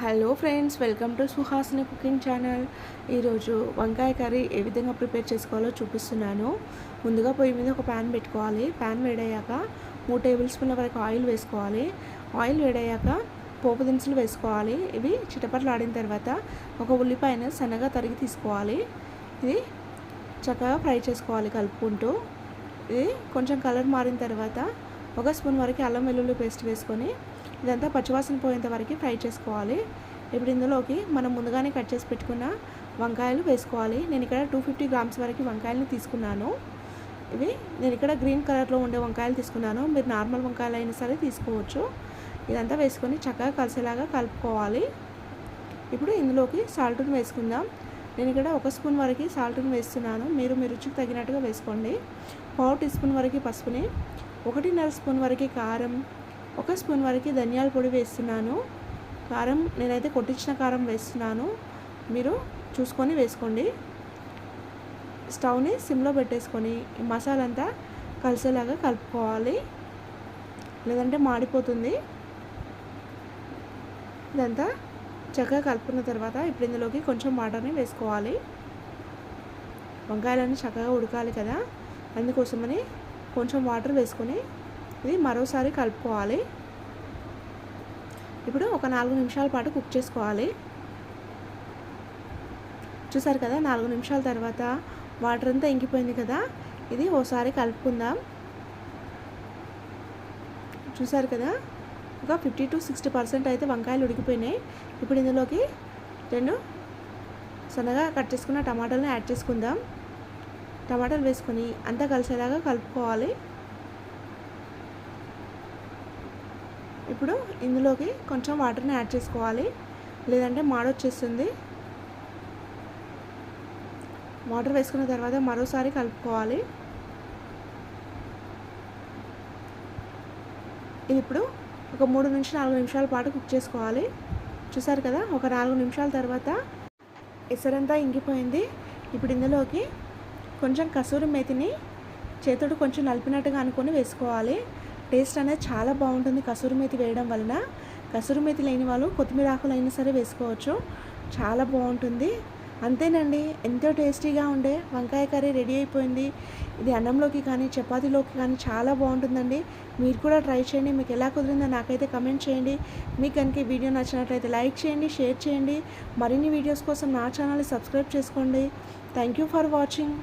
Hello friends welcome to Suhasina cooking channel ఈరోజు వంకాయ curry ఏ విధంగా ప్రిపేర్ చేసుకోవాలో చూపిస్తున్నాను. ముందుగా పొయ్యి మీద ఒక ప్యాన్ పెట్టుకోవాలి. ప్యాన్ వేడయ్యాక మూడు టేబుల్ స్పూన్ల వరకు ఆయిల్ వేసుకోవాలి. ఆయిల్ వేడయ్యాక పోపు దినుసులు వేసుకోవాలి. ఇవి చిటపట్లు ఆడిన తర్వాత ఒక ఉల్లిపాయను సన్నగా తరిగి తీసుకోవాలి. ఇది చక్కగా ఫ్రై చేసుకోవాలి కలుపుకుంటూ. ఇది కొంచెం కలర్ మారిన తర్వాత ఒక స్పూన్ వరకు అల్లం వెల్లుల్లి పేస్ట్ వేసుకొని ఇదంతా పచ్చివాసన పోయేంత వరకు ఫ్రై చేసుకోవాలి. ఇప్పుడు ఇందులోకి మనం ముందుగానే కట్ చేసి పెట్టుకున్న వంకాయలు వేసుకోవాలి. నేను ఇక్కడ టూ ఫిఫ్టీ గ్రామ్స్ వరకు వంకాయలను తీసుకున్నాను. ఇవి నేను ఇక్కడ గ్రీన్ కలర్లో ఉండే వంకాయలు తీసుకున్నాను. మీరు నార్మల్ వంకాయలు అయినా సరే తీసుకోవచ్చు. ఇదంతా వేసుకొని చక్కగా కలిసేలాగా కలుపుకోవాలి. ఇప్పుడు ఇందులోకి సాల్ట్ని వేసుకుందాం. నేను ఇక్కడ ఒక స్పూన్ వరకు సాల్ట్ని వేస్తున్నాను. మీరు మీ రుచికి తగినట్టుగా వేసుకోండి. పావు టీ స్పూన్ వరకు పసుపుని ఒకటిన్నర స్పూన్ వరకు కారం ఒక స్పూన్ వరకు ధనియాల పొడి వేస్తున్నాను. కారం నేనైతే కొట్టించిన కారం వేస్తున్నాను. మీరు చూసుకొని వేసుకోండి. స్టవ్ని సిమ్లో పెట్టేసుకొని మసాలంతా కలిసేలాగా కలుపుకోవాలి. లేదంటే మాడిపోతుంది. ఇదంతా చక్కగా కలుపుకున్న తర్వాత ఇప్పుడు ఇందులోకి కొంచెం వాటర్ని వేసుకోవాలి. వంకాయలన్నీ చక్కగా ఉడకాలి కదా. అందుకోసమని కొంచెం వాటర్ వేసుకొని ఇది మరోసారి కలుపుకోవాలి. ఇప్పుడు ఒక నాలుగు నిమిషాల పాటు కుక్ చేసుకోవాలి. చూసారు కదా నాలుగు నిమిషాల తర్వాత వాటర్ అంతా ఇంకిపోయింది కదా ఇది ఓసారి కలుపుకుందాం. చూసారు కదా ఒక ఫిఫ్టీ టు సిక్స్టీ పర్సెంట్ అయితే వంకాయలు ఉడికిపోయినాయి. ఇప్పుడు ఇందులోకి రెండు సన్నగా కట్ చేసుకున్న టమాటాలను యాడ్ చేసుకుందాం. టమాటాలు వేసుకొని అంతా కలిసేలాగా కలుపుకోవాలి. ఇప్పుడు ఇందులోకి కొంచెం వాటర్ని యాడ్ చేసుకోవాలి. లేదంటే మాడొచ్చేస్తుంది. వాటర్ వేసుకున్న తర్వాత మరోసారి కలుపుకోవాలి. ఇది ఇప్పుడు ఒక మూడు నుంచి నాలుగు నిమిషాల పాటు కుక్ చేసుకోవాలి. చూసారు కదా? ఒక నాలుగు నిమిషాల తర్వాత ఎసరంతా ఇంగిపోయింది ఇప్పుడు ఇందులోకి కొంచెం కసూరి మేతిని చేతుడు కొంచెం నలిపినట్టుగా అనుకొని వేసుకోవాలి. టేస్ట్ అనేది చాలా బాగుంటుంది కసూరి మేతి వేయడం వలన. కసూరి మేతి లేని వాళ్ళు కొత్తిమీర ఆకులు అయినా సరే వేసుకోవచ్చు. చాలా బాగుంటుంది. అంతేనండి ఎంతో టేస్టీగా ఉండే వంకాయ కర్రీ రెడీ అయిపోయింది. ఇది అన్నంలోకి కానీ చపాతీలోకి కానీ చాలా బాగుంటుందండి. మీరు కూడా ట్రై చేయండి. మీకు ఎలా కుదిరిందో నాకైతే కమెంట్ చేయండి. మీకు కనుక ఈ వీడియో నచ్చినట్లయితే లైక్ చేయండి షేర్ చేయండి. మరిన్ని వీడియోస్ కోసం నా ఛానల్ని సబ్స్క్రైబ్ చేసుకోండి. Thank you for watching.